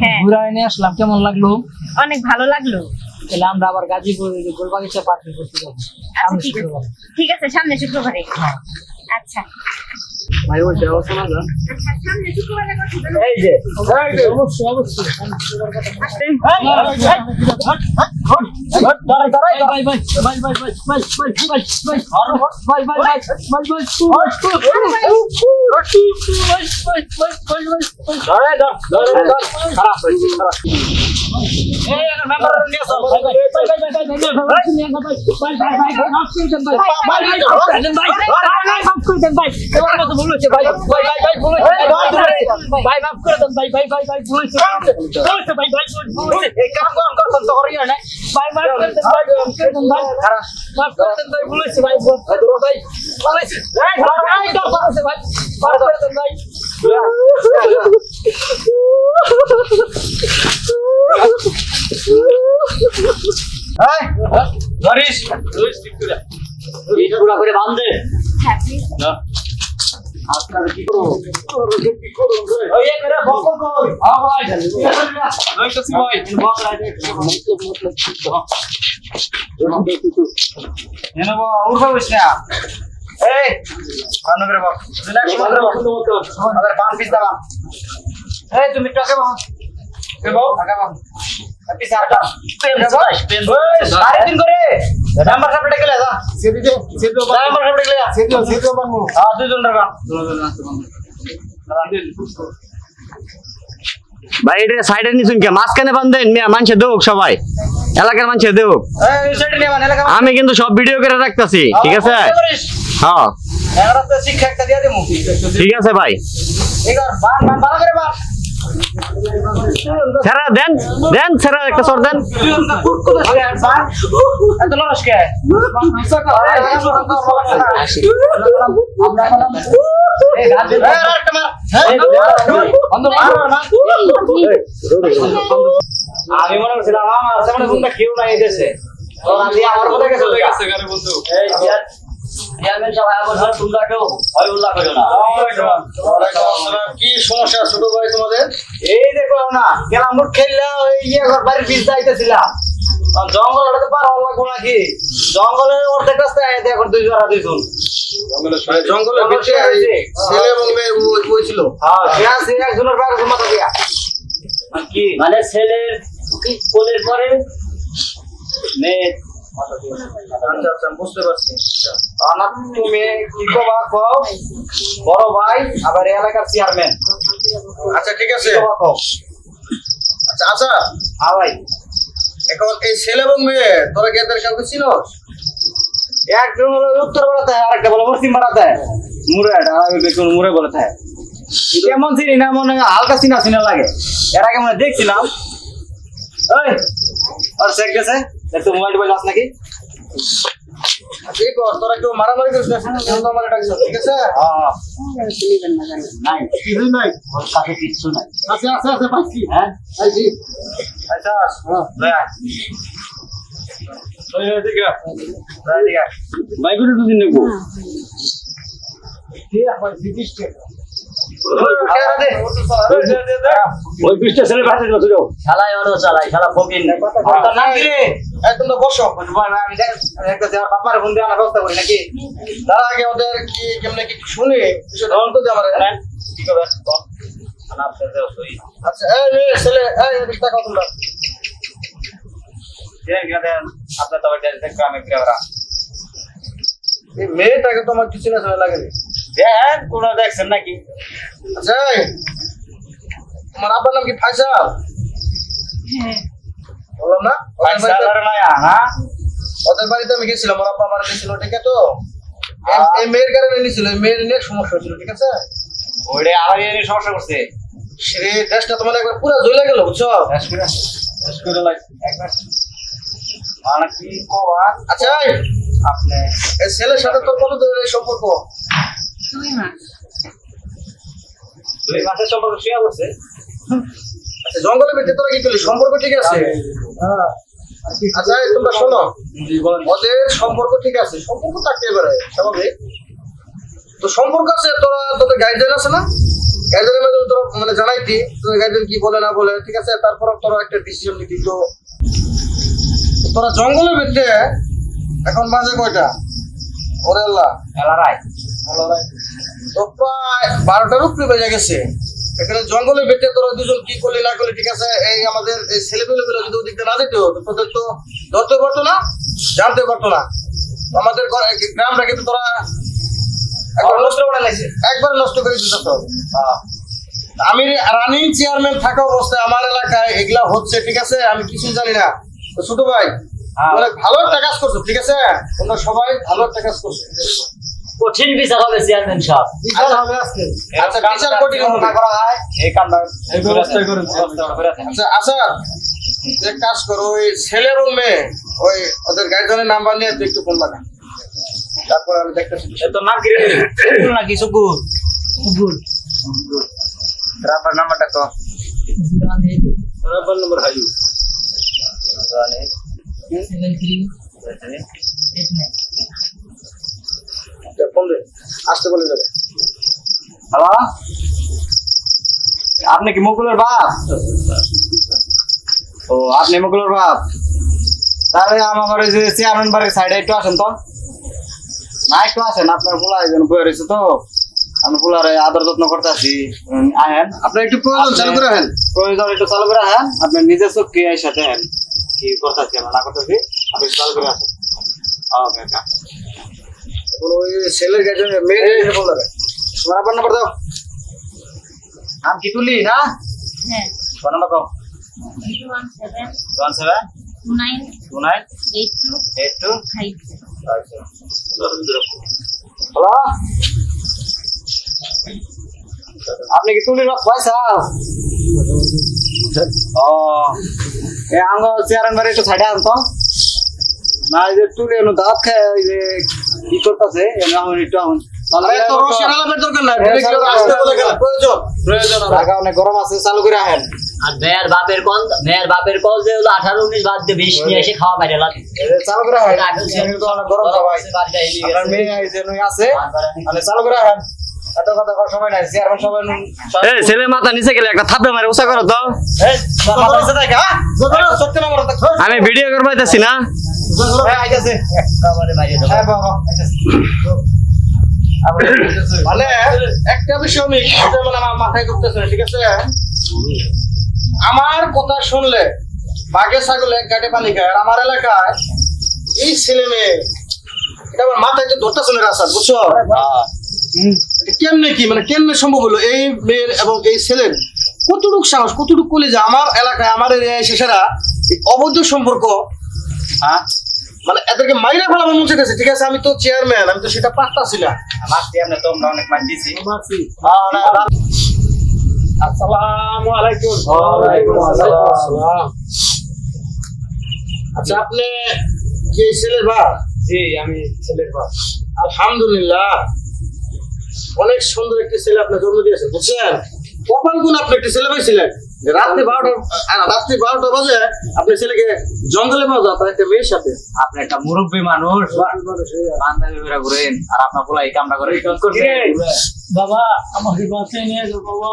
হ্যাঁ। ঘুরে নিয়ে আসলাম কেমন লাগল? অনেক ভালো লাগল। তাহলে আমরা আবার গাজীপুর ওই যে গোলবাগিচা পার্কে করতে যাব আচ্ছা ঠিক আছে সামনে শুক্রবারে হ্যাঁ আচ্ছা ভাই ওই শোনা যা আচ্ছা। এই যে অবশ্যই অবশ্যই দেন ভাই করে করে করে করে ধরিস। করে পুরা করে বাঁধে হ্যাঁ না। আপনার কি করব কি করব ওই এক রে বকো কই আ ভাই। ওই ভাই বস রাইতে মতলব মতলব এনে বা উড়বে বস না। এই কান্ন বক। রিল্যাক্স করে বক। আবার পান পিস দাও। এই তুমি টাকা বাও বাও টাকা বাও হ্যাঁ ভাই এটা সাইডে নিছুন কে? মাঝখানে বান্ধেন মিয়া মানুষে সবাই। এলাকার মানুষে আমি কিন্তু সব ভিডিও করে রাখতাছি ঠিক আছে? হ্যাঁ। শিক্ষা একটা দিয়ে দেবো ঠিক আছে ভাই। এবার বান বান করে বান। স্যারা দেন দেন স্যারা একটা সর দেন। এত লরস কে আমি মনে করছিলাম আমার কেউ নাই দেশে। আমার মনে গেছে? এই চেয়ারম্যান সবাই আমার ঘর তোমরা কেউ ভয় উল্লাহ করো না। কি সমস্যা ছোট ভাই তোমাদের? এই দেখো না গেলাম মুঠ খেললা ওই ইয়ে ঘর বাড়ির পিস যাইতেছিলাম জঙ্গল ওটাতে পার হওয়া লাগবো নাকি? জঙ্গলের অর্ধেক রাস্তায় আইতে এখন দুই জোড়া দুইজন। জঙ্গলের ভিতরে ছেলে এবং মেয়ে হ্যাঁ সে একজনের বাইরে মাথা দিয়া। কি? মানে ছেলের কোলের পরে? মেয়ে আচ্ছা আচ্ছা বুঝতে পারছি। আমার তুমি কি কবা কও বড় ভাই আবার এলাকার চেয়ারম্যান আচ্ছা ঠিক আছে। আচ্ছা আচ্ছা। হ্যাঁ ভাই। এখন এই ছেলে এবং মেয়ে তোরা কি এদের কাউকে চিনোস? একজন হলো উত্তর বেড়াতে আরেকটা বলে পশ্চিম বেড়াতে মুড়ে আর আমি দেখুন মুড়ে বলে থাকে কেমন চিনি না মনে হালকা চিনা চিনা লাগে। এর আগে মনে দেখছিলাম। ওই আর চেক গেছে? দেখতো মোবাইল টোবাইল আছে নাকি? তোরা কেউ মারামারি করিস না ঠিক আছে? হ্যাঁ। নাই? কিছু নাই কাছে কিচ্ছু নাই। আছে আছে আছে পাইছি। হ্যাঁ? পাইছি। আচ্ছা লয় আয়। লয় আয়, এদিকে আয়। লয় এদিকে আয়। বাইক করে দুদিন নেব ওই, পিসটা ছেলে বাড়তে যাচ্ছিল শালাই ওরও চালাই, শালা ফকির। নাম কি রে? এই তোমরা বসো আমি দেখ- দেখতেছি, আমার ফোন দিয়ে আনার ব্যবস্থা করি নাকি? তার আগে ওদের কি কেমনে কি শুনে বিষয়টা অন্ত দিয়ে আমার জানেন? কি করবেন? মানে আপনার আচ্ছা এই ছেলে এই গিয়ে দেন। আপনার তো গ্রামে ফিরে এই মেয়েটাকে তো আমার কিছু না শোনা লাগে দেন, কোনো দেখছেন নাকি? আচ্ছা আব্বার নাম কি ফাইসাল বললাম না? ওদের বাড়িতে- বাড়িতে আমি গেছিলাম ওর আব্বা আমার গেছিল ঠিক আছে তো? এই- এই মেয়ের কারণে নিয়েছিল মেয়ের নিয়ে সমস্যা হচ্ছিল ঠিক আছে? ওইটা আবার এই সমস্যা করছে? সে দেশটা তোমার একবার পুরো জ্বলে গেল বুঝছ? মানে আচ্ছা আপনি এই ছেলের সাথে তোর কত দিনের সম্পর্ক? দুই মাস। দুই মাসের সম্পর্ক শুয়ে বসে জঙ্গলের ভিতরে তোরা কি করলি সম্পর্ক ঠিক আছে? আচ্ছা এই তোমরা শোনো। ওদের সম্পর্ক ঠিক আছে। সম্পর্ক থাকতে পারে স্বাভাবিক। তো সম্পর্ক আছে তোরা তোদের গাইডলাইন আছে না? গাইডলাইনের মাধ্যমে তোরা মানে জানাইতি তোদের গাইডলাইন কি বলে না বলে ঠিক আছে? তারপর তোরা একটা ডিসিশন নিতি। তো তোরা জঙ্গলের ভিতরে এখন বাজে কয়টা? ওরে আল্লাহ। এলারাই তো প্রায় বারোটার উপরে বেজে গেছে। এখানে জঙ্গলের ভিতরে তোরা দুজন কি করলি না করলি ঠিক আছে? এই আমাদের এই ছেলেপেলে গুলো যদি ওদিকটা না যেত তো তোদের তো ধরতে পারতো না জানতে পারতো না। আমাদের গ্রামটা কিন্তু তোরা একবার নষ্ট করে একবার নষ্ট করে দিতে হবে আমি রানিং চেয়ারম্যান থাকা অবস্থায় আমার এলাকায় এগুলা হচ্ছে ঠিক আছে? আমি কিছু জানি না। তো ছোট ভাই হ্যাঁ। ভালো একটা কাজ করছ ঠিক আছে? তোমরা সবাই ভালো একটা কাজ করছ। কঠিন বিচার হবে চেয়ারম্যান সাহেব। আচ্ছা বিচার কঠিন হবে। না করা হয়। এই কামটা এই ব্যবস্থা করুন। আচ্ছা আচ্ছা যে কাজ করো ওই ছেলে এবং মেয়ে ওই ওদের গার্জেনের নাম্বার নিয়ে তুই একটু ফোন লাগা তারপর আমি দেখতেছি। তো নাম কিরে নাকি সুকুর রাবার নাম্বারটা তো। মোবাইল নম্বর হাইউ ফোন দে আসতে বলে যাবে। হ্যালো? আপনি কি মুকুলের বাপ? ও আপনি মুকুলের বাপ? তাহলে আমার ওই যে চেয়ারম্যান বাড়ির সাইডে একটু আসেন তো। না একটু আসেন আপনার পোলা একজন বয়ে রয়েছে তো। আমি পোলারে আদর যত্ন করতে আসি আহেন। আপনি একটু প্রয়োজন চালু করে হেন প্রয়োজন একটু চালু করে আহেন। আপনি নিজের চোখকে এই সাথে হেন কি করতেছি আমরা না করতেছি? আপনি চালু করে আসেন। ওকে ওই ছেলের গার্জেন মেয়ের ফোন লাগা। তোমার আবার নাম্বার দাও। নাম কি তুলি না? হ্যাঁ। ফোন নাম্বার হ্যালো আপনি কি তুলির পয়সা? ও। এ আঙ্গ চেয়ারেন বাড়ি একটু সাইডে আনতো। না এই যে তুলি এনে দাঁত খায় এই যে কি করতেছে? এনে একটু আমার আরে তোর রসের আলাপের দরকার নাই বলে আসতে বলে কেন প্রয়োজন। প্রয়োজন টাকা অনেক গরম আছে চালু করে আহেন। আর মেয়ের বাপের কল মেয়ের বাপের কল যে হলো আঠারো উনিশ বাদ দিয়ে বিশ নিয়ে এসে খাওয়া বাইরে লাগে চালু করে আহেন। তো অনেক গরম সবাই। আপনার মেয়ে এই আছে মানে চালু করে আহেন। এত কথা কর সময় নাই চেয়ারম্যান সবাই এ ছেলে মাথা নিচে গেলে একটা থাপড়ে মারে উঁচা করো তো। হ্যাঁ? আমি ভিডিও করবাইতেছি না। হ্যাঁ হ্যাঁ মানে একটা বিষয় আমি মানে আমার মাথায় ঢুকতেছে ঠিক আছে? আমার কথা শুনলে বাঘে ছাগলে এক গাটে পানি খায় আমার এলাকায় এই ছেলে মেয়ে এটা আমার মাথায় যে ধরতেছে না রাস্তা বুঝছ? এটা কেমনে কি মানে কেমনে সম্ভব হলো? এই মেয়ের এবং এই ছেলের কতটুক সাহস কতটুক কলে যে আমার এলাকায় আমার এরিয়ায় শেষেরা অবৈধ সম্পর্ক হ্যাঁ? মানে এদেরকে মাইরে ফেলাবার মন চাইতেছে ঠিক আছে? আমি তো চেয়ারম্যান আমি তো সেটা পারতাছি না। মাসি আপনি তো আমরা অনেক দিছি আসসালামু আলাইকুম। ওয়ালাইকুম আসসালাম। আচ্ছা আপনি কি এই ছেলের বাপ? জি আমি ছেলের বাপ। আলহামদুলিল্লাহ। অনেক সুন্দর একটি ছেলে আপনি জন্ম দিয়েছেন বুঝছেন? কপাল গুণ আপনি একটি ছেলে পাইছিলেন? রাত্রি বারোটা রাত্রি বারোটা বাজে আপনি ছেলেকে জঙ্গলে পাওয়া যায় একটা মেয়ের সাথে। আপনি একটা মুরব্বী মানুষ বান্ধবী বেরা ঘুরেন আর আপনার পোলা এই কামটা করে? বাবা আমাকে বাঁচিয়ে নিয়ে যাও বাবা।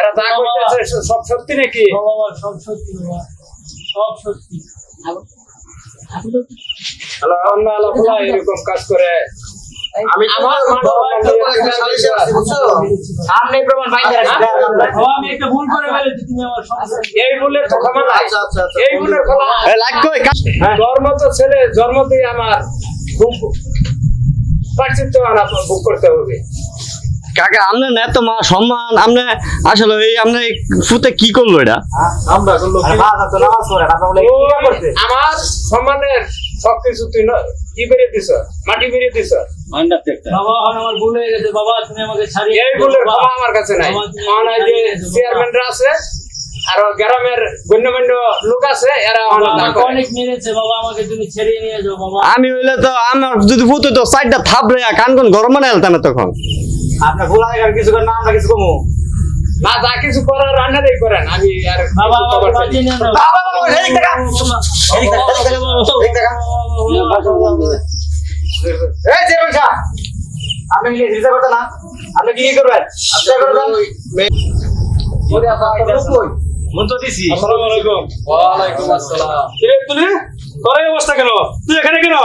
এরা যা করতেছে সব সত্যি নাকি? বাবা সব সত্যি বাবা। সব সত্যি। হ্যালো। অন্য আলা এরকম কাজ করে। সামনে প্রমাণ বাইন্দা আমি একটা ভুল করে ফেলেছি তুমি আমার এই ভুলের তো ক্ষমা নাই। এই ভুলের ক্ষমা লাগ কই? জন্ম তো ছেলে জন্মতেই আমার পার্থিত্ব বুক করতে হবে। কাকা আমনে না তো মা সম্মান আমনে আসলে এই আমনে ফুতে কি করল এটা? আমরা করল আমার সম্মানের সবকিছু তুই ন- কি বেরিয়ে দিছ? মাটি বেরিয়ে দিছ? বাবা আমার ভুল হয়ে গেছে। বাবা তুমি আমাকে ছাড়িয়ে এই ভুলের বাবা। আমার কাছে নাই। আমার যে আমাকে ছাড়িয়ে দাও, বাবা। চেয়ারম্যানরা আছে আর গ্রামের গণ্যমান্য লোক আছে এরা অনেক মেরেছে। বাবা আমাকে তুমি ছেড়ে নিয়ে যাও বাবা। আমি হইলে তো আমার যদি ফুটো তো সাইডটা থাপ রে কান কোন গরম মানে না তখন। আপনার ভুল আগে কিছু না আমরা কিছু কমু। না যা কিছু করার রান্নারই করেন আমি আর বাবা আপনি কি চিন্তা করতেন না? আপনি কি কি করবেন? কই? মন তো দিছি। আসসালামু আলাইকুম। ওয়ালাইকুম আসসালাম। কিরে তুলি তোর অবস্থা কেন? তুই এখানে কেন?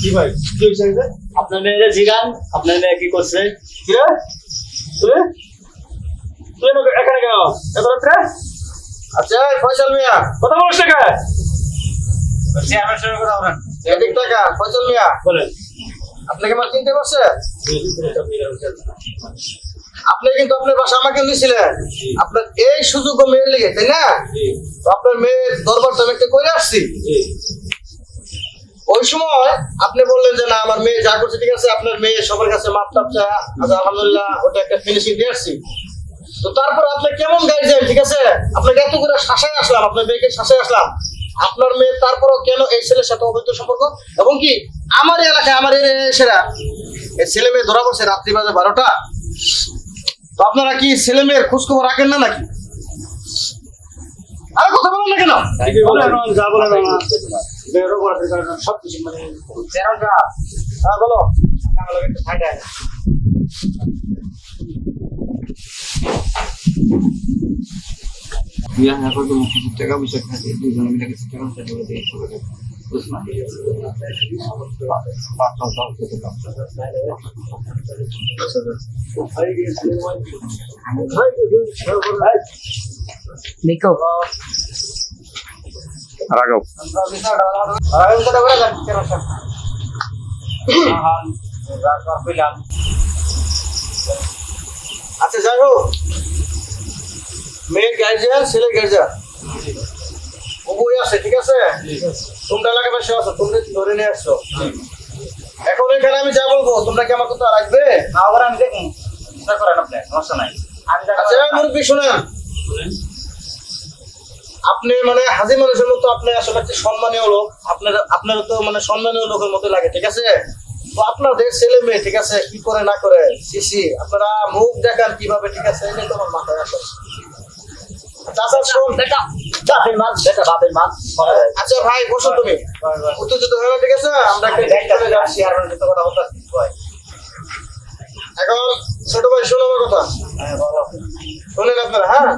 কি ভাই? কি হয়েছে? আপনার মেয়ে জিগান আপনার মেয়ে কি করছে? কিরে তুই তুই এখানে কেন? এত রাত্রে? আচ্ছা ফয়সাল মিয়া। কথা বলিস না কে? চেয়ারম্যান সাহেবের কথা বলেন। এদিক টাকা ফয়সাল মিয়া। বলেন। আপনাকে আমার চিনতে পারছে? আপনি কিন্তু আপনার বাসা আমাকে নিয়েছিলেন। আপনার এই সুযোগ মেয়ের লেগে তাই না? তো আপনার মেয়ের দরবারটা আমি একটা করে আসছি। ওই সময় আপনি বললেন যে না আমার মেয়ে যা করছে ঠিক আছে। আপনার মেয়ে সবার কাছে মাপ টাপ চা আচ্ছা আলহামদুলিল্লাহ ওটা একটা ফিনিশিং দিয়ে আসছি। তো তারপর আপনি কেমন গাইডেন ঠিক আছে? আপনাকে এত করে শাসায় আসলাম আপনার মেয়েকে শাসায় আসলাম। আপনার মেয়ে তারপরও কেন এই ছেলের সাথে অবৈধ সম্পর্ক? এবং কি আমার এই এলাকায় আমার সেরা এই ছেলে মেয়ে ধরা পড়ছে রাত্রি বাজে বারোটা। তো আপনারা কি ছেলে মেয়ের খোঁজ খবর রাখেন না নাকি? আর কথা বলেন না কেন? যা বলেন আমার সব কিছু মানে চেয়ারম্যান হ্যাঁ বলো আমাদের একটু ফাইটা নিকো রাখো আগামী কথা বলে যান চেয়ারম্যান সাহেব হ্যাঁ হ্যাঁ কইলাম আচ্ছা মেয়ের গার্জিয়ান ছেলের গার্জিয়ান উভয় আছে ঠিক আছে? তোমরা এলাকা পাশে আছো তোমরা ধরে নিয়ে আসছো এখন এখানে আমি যা বলব তোমরা কি আমার কথা রাখবে? আবার আমি দেখুন চিন্তা করেন আপনি সমস্যা নাই। আচ্ছা মুরব্বী শোনেন। আপনি মানে হাজি মানুষের মতো আপনি আসলে একটা সম্মানীয় লোক আপনার আপনার তো মানে সম্মানীয় লোকের মতো লাগে ঠিক আছে? তো আপনাদের ছেলে মেয়ে ঠিক আছে কি করে না করে? সিসি আপনারা মুখ দেখান কীভাবে ঠিক আছে? এটা তো আমার মাথায় আসে। চাচা শোন বাপের বেটা। বাপের মান। আচ্ছা ভাই বসো তুমি। উত্তেজিত হয়ে না, ঠিক আছে? আমরা একটা যাচ্ছি কথা বলতে এখন ছোট ভাই শোনো আমার কথা। শোনেন আপনারা হ্যাঁ?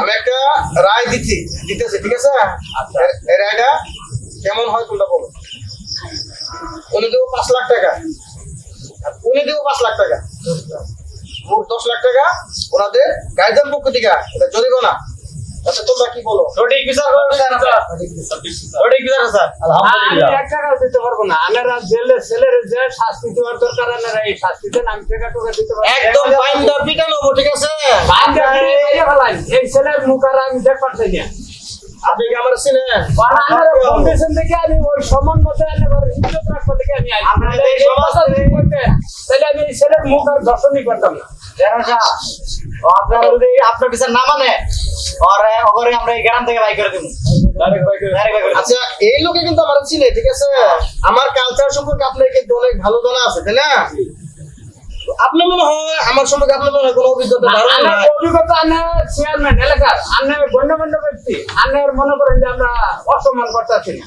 আমি একটা রায় দিচ্ছি দিতেছি ঠিক আছে? এ- এই রায়টা কেমন হয় তোমরা বলো? উনি দেবো পাঁচ লাখ টাকা। উনি দেবো পাঁচ লাখ টাকা। মোট দশ লাখ টাকা ওনাদের গার্জেন পক্ষ থেকে। এটা জরিমানা আচ্ছা তোমরা কি বলো? সঠিক বিচার করবেন স্যার সঠিক বিচার। স্যার। আমি এক টাকাও দিতে পারব না। আনারা জেলে ছেলের যে শাস্তি দেওয়ার দরকার আনারা এই শাস্তিতে নাম টাকা টাকা দিতে পারব একদম বাইন্দা পিটানো ঠিক আছে? বান্ধা দিয়ে বাইরে ফেলাই। এই ছেলের মুখ আর আমি দেখ পারছি না। আপনি কি আমার চিনেন ফাউন্ডেশন থেকে আমি ওই সমান মতো ইজ্জত থেকে আমি সমাজ তাহলে এই ছেলের মুখ আর দর্শনই করতাম না। আপনারা বিচার না মানে আচ্ছা এই লোকে কিন্তু আমার চিনে ঠিক আছে? আমার কালচার সম্পর্কে আপনার কিন্তু অনেক ভালো জানা আছে তাই না? আপনার মনে হয় আমার সম্পর্কে আপনার মনে হয় কোনো অভিজ্ঞতা অভিজ্ঞতা আনার চেয়ারম্যান এলাকার আনার গণ্যমান্য ব্যক্তি আনার মনে করেন যে আমরা অসম্মান করতেছি না।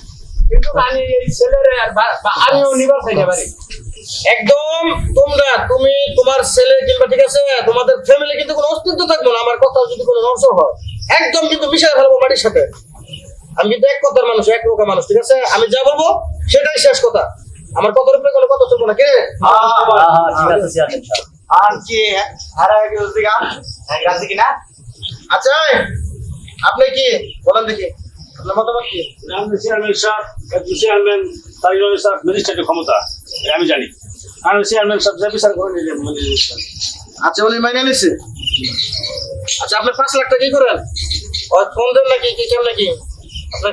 কিন্তু আমি এই ছেলের আর আমিও নিবার চাইতে পারি একদম তোমরা তুমি তোমার ছেলে কিংবা ঠিক আছে তোমাদের ফ্যামিলি কিন্তু কোনো অস্তিত্ব থাকবে না আমার কথা যদি কোনো নষ্ট হয়। একদম কিন্তু মিশাই ফেলব বাড়ির সাথে। আমি কিন্তু এক কথার মানুষ এক রকম মানুষ ঠিক আছে? আমি যা বলব সেটাই শেষ কথা। আমার কথার উপরে কোনো কথা চলবো না কে? ঠিক আছে চেয়ারম্যান সাহেব আর কি? আর কি কিনা? আচ্ছা আপনি কি? বলেন দেখি। আপনার মতামত কি? চেয়ারম্যান সাহেব একজন চেয়ারম্যান তার ক্ষমতা আমি জানি। চেয়ারম্যান সাহেব যা বিচার এটা ম্যাজিস্ট্রেট আচ্ছা উনি মাইনে নিছে? আচ্ছা আপনি পাঁচ লাখ টাকা কি করেন? ফোন দেন নাকি কি কেমন নাকি? তো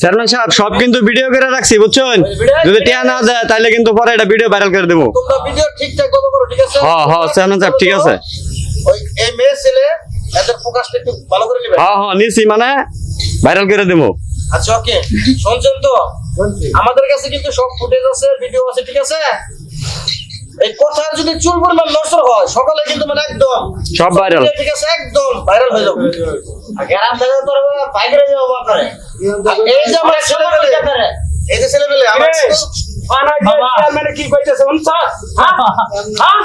চেয়ারম্যান সাহেব সব কিন্তু ভিডিও করে রাখছি বুঝছেন? যদি টিয়া না তাহলে কিন্তু পরে এটা ভিডিও ভাইরাল করে দেবো। করো ঠিক আছে? হ্যাঁ, হ্যাঁ, চেয়ারম্যান সাহেব, ঠিক করে হ্যাঁ হ্যাঁ নিছি মানে ভাইরাল করে দেবো। আচ্ছা ওকে শুনছেন তো? আমাদের কাছে কিন্তু সব ফুটেজ আছে ভিডিও আছে ঠিক আছে এই কথার যদি চুল পরিমাণ নষ্ট হয় সকালে কিন্তু মানে একদম সব viral। ঠিক আছে একদম ভাইরাল হয়ে যাবে গ্রাম থেকে তোর বাইক যাব আপনারে এই যে আমার ছেলে পেলে এই যে ছেলে পেলে আমার মানে কি কইতেছে হ্যাঁ হ্যাঁ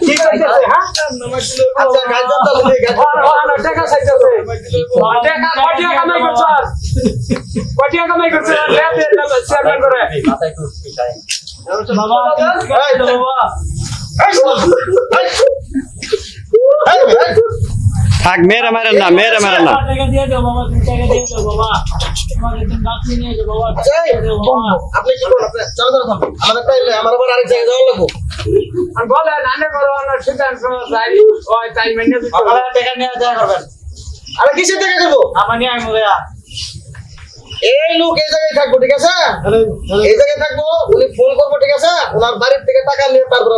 কি কইতেছে হ্যাঁ আচ্ছা টাকা চাইতেছে কটিয়া কামাই করছ চেয়ারম্যান করে। থাক মেয়েরা মারেন না মেয়েরা মারেন না। এই, আরে কিসের থেকে দেবো আমার নিয়ে আমি এই লোক এই জায়গায় থাকব ঠিক আছে? এই জায়গায় থাকব উনি ফোন করব ঠিক আছে? ওনার বাড়ির থেকে টাকা নিয়ে তারপর।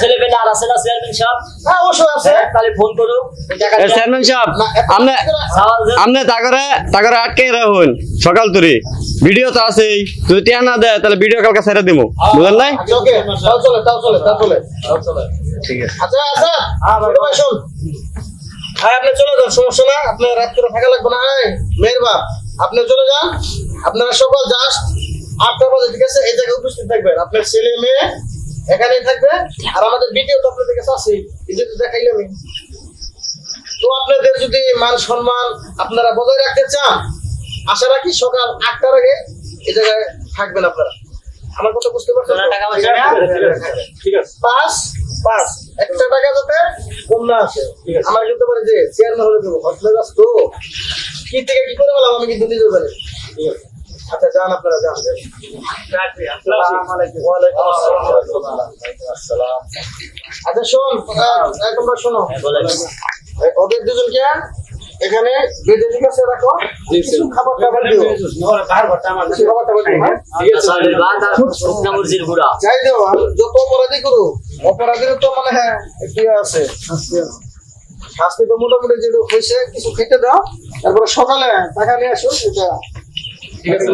ছেলে পেলে আর আছে না চেয়ারম্যান সাহেব? হ্যাঁ অবশ্যই আছে। তাহলে ফোন করো। এ, চেয়ারম্যান সাহেব আপনি আটকে রাখুন সকাল তুরি। ভিডিও তো আছেই। যদি টিয়া না দেয় তাহলে ভিডিও কালকে ছেড়ে দিব বুঝলেন নাই? আচ্ছা ওকে। তাও চলে তাও চলে তাও চলে। তাও চলে। ঠিক আছে। আচ্ছা আচ্ছা। ভাই। শোন। হ্যাঁ আপনি চলে যান সমস্যা না আপনি রাত করে থাকা লাগবে না মেয়ের বাপ। আপনি চলে যান। আপনারা সকাল জাস্ট আটটা বাজে ঠিক আছে? এই জায়গায় উপস্থিত থাকবেন। আপনার ছেলে মেয়ে এখানেই থাকবে। আর আমাদের ভিডিও তো আপনাদের কাছে আছে দেখাইলে আমি তো আপনাদের যদি মান সম্মান আপনারা বজায় রাখতে চান আশা রাখি সকাল আটটার আগে এই জায়গায় থাকবেন আপনারা। আমার কথা বুঝতে পারছেন টাকা ঠিক আছে? পাঁচ পাঁচ। একটা টাকা যাতে কম না আসে। আমার কিন্তু পারে যে চেয়ারম্যান হলে দেবো হসপিটাল তো কি থেকে কি করে বললাম আমি কিন্তু নিজে জানি আচ্ছা যান আপনারা যান। আচ্ছা শোন তোমরা শোনো। এই ওদের দুজনকে এখানে বেঁধে ঠিক আছে রাখো। খাবার দিও। খাবার দিও হ্যাঁ? যাই দেও যত অপরাধী করো অপরাধীর তো মানে হ্যাঁ কি আছে শাস্তি আছে। শাস্তি তো মোটামুটি যেটা হয়েছে কিছু খেতে দাও। তারপরে সকালে টাকা নিয়ে আসো এটা ঠিক আছে,